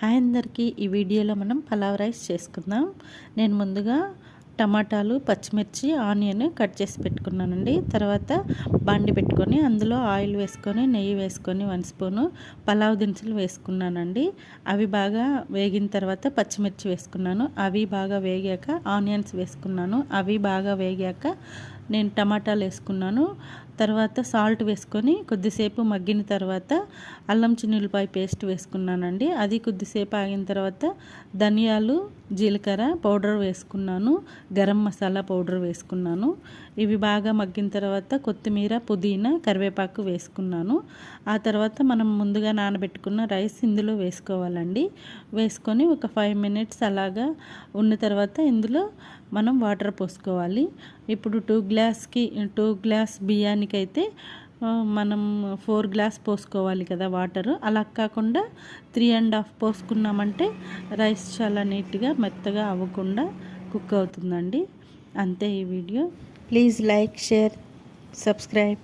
Hi అందరికీ. ఈ వీడియోలో మనం పలావ్ రైస్ చేసుకుందాం. నేను ముందుగా టమాటాలు పచ్చిమిర్చి ఆనియన్ కట్ చేసి పెట్టుకున్నానండి. తర్వాత బండి పెట్టుకొని అందులో ఆయిల్ వేసుకొని నెయ్యి వేసుకొని వన్ స్పూను పలావ్ దినుసులు వేసుకున్నానండి. అవి బాగా వేగిన తర్వాత పచ్చిమిర్చి వేసుకున్నాను. అవి బాగా వేగాక ఆనియన్స్ వేసుకున్నాను. అవి బాగా వేగాక నేను టమాటాలు వేసుకున్నాను. తర్వాత సాల్ట్ వేసుకొని కొద్దిసేపు మగ్గిన తర్వాత అల్లం చిన్నులపాయ పేస్ట్ వేసుకున్నానండి. అది కొద్దిసేపు ఆగిన తర్వాత ధనియాలు జీలకర్ర పౌడర్ వేసుకున్నాను. గరం మసాలా పౌడర్ వేసుకున్నాను. ఇవి బాగా మగ్గిన తర్వాత కొత్తిమీర పుదీనా కరివేపాకు వేసుకున్నాను. ఆ తర్వాత మనం ముందుగా నానబెట్టుకున్న రైస్ ఇందులో వేసుకోవాలండి. వేసుకొని ఒక ఫైవ్ మినిట్స్ అలాగా ఉన్న తర్వాత ఇందులో మనం వాటర్ పోసుకోవాలి. ఇప్పుడు టూ గ్లాస్కి టూ గ్లాస్ బియ్యానికి అయితే మనం ఫోర్ గ్లాస్ పోసుకోవాలి కదా వాటరు. అలా కాకుండా త్రీ అండ్ హాఫ్ పోసుకున్నామంటే రైస్ చాలా నీట్గా మెత్తగా అవ్వకుండా కుక్ అవుతుందండి. అంతే ఈ video. Please like share subscribe.